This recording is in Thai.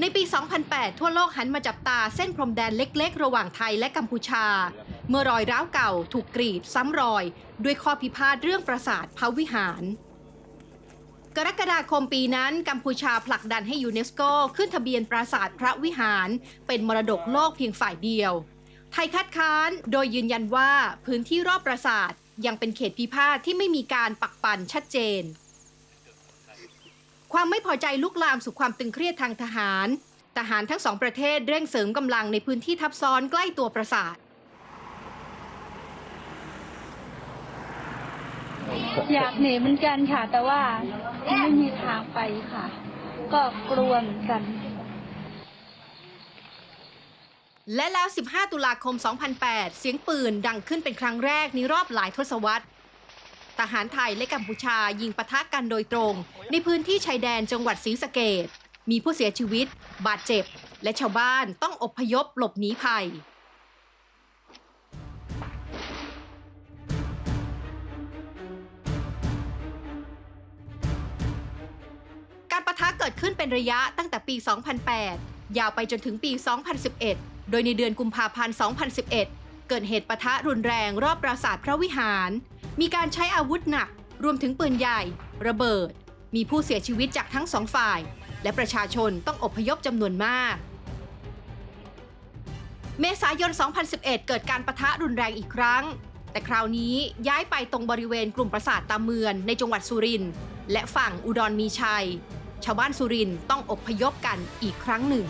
ในปี 2008 ทั่วโลกหันมาจับตาเส้นพรมแดนเล็ก ๆ ระหว่างไทยและกัมพูชา เมื่อรอยร้าวเก่าถูกกรีดซ้ำรอย ด้วยข้อพิพาทเรื่องปราสาทพระวิหาร กรกฎาคมปีนั้น กัมพูชาผลักดันให้ยูเนสโกขึ้นทะเบียนปราสาทพระวิหาร เป็นมรดกโลกเพียงฝ่ายเดียว ไทยคัดค้านโดยยืนยันว่าพื้นที่รอบปราสาทยังเป็นเขตพิพาทที่ไม่มีการปักปันชัดเจน ความไม่พอใจลุกลามสู่ความตึงเครียดทางทหาร ทหารทั้งสองประเทศเร่งเสริมกำลังในพื้นที่ทับซ้อนใกล้ตัวปราสาทอยากหนีเหมือนกันค่ะ แต่ว่าไม่มีทางไปค่ะ ก็กลัวเหมือนกัน และแล้ว 15 ตุลาคม 2008 เสียงปืนดังขึ้นเป็นครั้งแรกในรอบหลายทศวรรษ ทหารไทยและกัมพูชายิงปะทะกันโดยตรง ในพื้นที่ชายแดนจังหวัดศรีสะเกดมีผู้เสียชีวิต บาดเจ็บ และชาวบ้านต้องอพยพหลบหนีภัยการประทะเกิดขึ้นเป็นระยะตั้งแต่ปี 2008 ยาวไปจนถึงปี 2011 โดยในเดือนกุมภาพันธ์ 2011 เกิดเหตุปะทะรุนแรงรอบปราสาทพระวิหาร มีการใช้อาวุธหนัก รวมถึงปืนใหญ่ ระเบิด มีผู้เสียชีวิตจากทั้งสองฝ่าย และประชาชนต้องอพยพจำนวนมาก เมษายน 2011 เกิดการประทะรุนแรงอีกครั้ง แต่คราวนี้ย้ายไปตรงบริเวณกลุ่มปราสาทตามเมืองในจังหวัดสุรินทร์และฝั่งอุดรมีชัย ชาวบ้านสุรินทร์ต้องอพยพกันอีกครั้งหนึ่ง